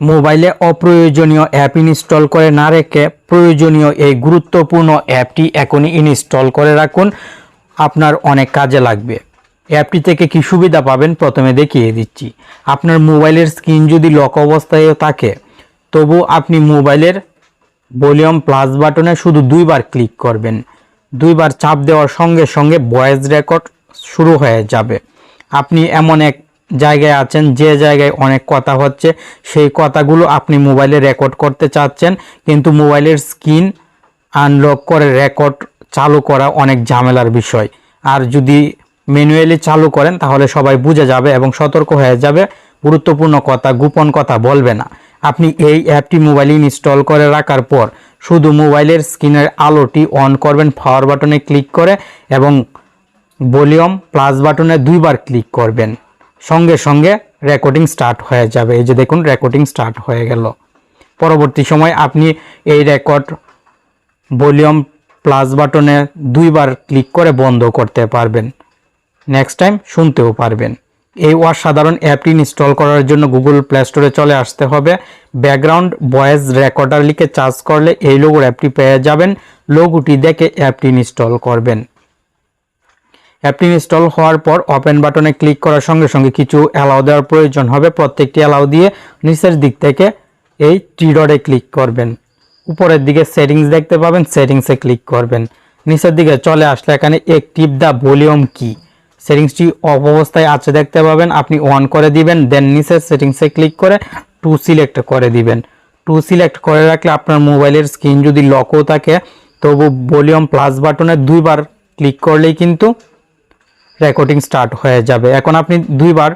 মোবাইলে অপ্রয়োজনীয় app install করে না রেখে প্রয়োজনীয় এই গুরুত্বপূর্ণ অ্যাপটি এখনই ইনস্টল করে রাখুন। আপনার অনেক কাজে লাগবে। অ্যাপটি থেকে কি সুবিধা পাবেন প্রথমে দেখিয়ে দিচ্ছি। আপনার মোবাইলের স্ক্রিন যদি লক অবস্থায় থাকে, তবু আপনি মোবাইলের ভলিউম প্লাস বাটনে শুধু দুইবার ক্লিক করবেন। দুইবার চাপ দেওয়ার সঙ্গে সঙ্গে ভয়েস রেকর্ড শুরু হয়ে যাবে। আপনি এমন এক জায়গায় আছেন, যে জায়গায় অনেক কথা হচ্ছে, সেই কথাগুলো আপনি মোবাইলে রেকর্ড করতে চাচ্ছেন, কিন্তু মোবাইলের স্ক্রিন আনলক করে রেকর্ড চালু করা অনেক ঝামেলার বিষয়। আর যদি ম্যানুয়ালি চালু করেন, তাহলে সবাই বুঝে যাবে এবং সতর্ক হয়ে যাবে। গুরুত্বপূর্ণ কথা, গোপন কথা বলবে না। আপনি এই অ্যাপটি মোবাইলে ইনস্টল করে রাখার পর শুধু মোবাইলের স্ক্রিনের আলোটি অন করবেন, পাওয়ার বাটনে ক্লিক করে এবং ভলিউম প্লাস বাটনে দুইবার ক্লিক করবেন। সঙ্গে সঙ্গে রেকর্ডিং স্টার্ট হয়ে যাবে। এই যে দেখুন রেকর্ডিং স্টার্ট হয়ে গেল। পরবর্তী সময় আপনি এই রেকর্ড ভলিউম প্লাস বাটনে দুইবার ক্লিক করে বন্ধ করতে পারবেন। নেক্সট টাইম শুনতেও পারবেন। এই অসাধারণ অ্যাপটি ইনস্টল করার জন্য গুগল প্লে স্টোরে চলে আসতে হবে। ব্যাকগ্রাউন্ড ভয়েস রেকর্ডার লিখে চার্জ করলে এই লোগোর অ্যাপটি পেয়ে যাবেন। লোগোটি দেখে অ্যাপটি ইনস্টল করবেন। অ্যাপটি ইনস্টল হওয়ার পর ওপেন বাটনে ক্লিক করার সঙ্গে সঙ্গে কিছু অ্যালাউ দেওয়ার প্রয়োজন হবে। প্রত্যেকটি অ্যালাউ দিয়ে নিচের দিক থেকে এই টি ডটে ক্লিক করবেন। উপরের দিকে সেটিংস দেখতে পাবেন সেটিংসে ক্লিক করবেন। নিচের দিকে চলে আসলে এখানে একটিভ দ্য ভলিউম কি সেটিংসটি অবস্থায় আছে দেখতে পাবেন, আপনি অন করে দিবেন দেন নিচের সেটিংসে ক্লিক করে টু সিলেক্ট করে দিবেন। টু সিলেক্ট করে রাখলে আপনার মোবাইলের স্ক্রিন যদি লকও থাকে, তবু ভলিউম প্লাস বাটনে দুইবার ক্লিক করলেই কিন্তু রেকর্ডিং স্টার্ট হয়ে যাবে। এখন আপনি দুইবার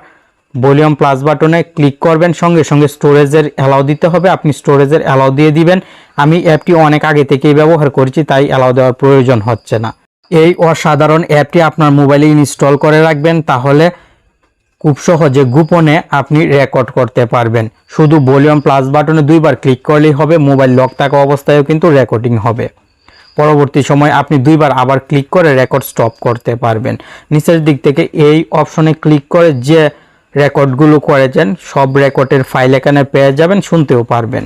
ভলিউম প্লাস বাটনে ক্লিক করবেন, সঙ্গে সঙ্গে স্টোরেজের অ্যালাউ দিতে হবে। আপনি স্টোরেজের অ্যালাউ দিয়ে দিবেন। আমি অ্যাপটি অনেক আগে থেকেই ব্যবহার করছি, তাই অ্যালাউ দেওয়ার প্রয়োজন হচ্ছে না। এই অসাধারণ অ্যাপটি আপনার মোবাইলে ইনস্টল করে রাখবেন, তাহলে খুব সহজে গোপনে আপনি রেকর্ড করতে পারবেন। শুধু ভলিউম প্লাস বাটনে দুইবার ক্লিক করলেই হবে মোবাইল লক থাকা অবস্থায়ও কিন্তু রেকর্ডিং হবে। পরবর্তী সময় আপনি দুইবার আবার ক্লিক করে রেকর্ড স্টপ করতে পারবেন। নিচের দিক থেকে এই অপশনে ক্লিক করে যে রেকর্ডগুলো করেছেন, সব রেকর্ডের ফাইল এখানে পেয়ে যাবেন, শুনতেও পারবেন।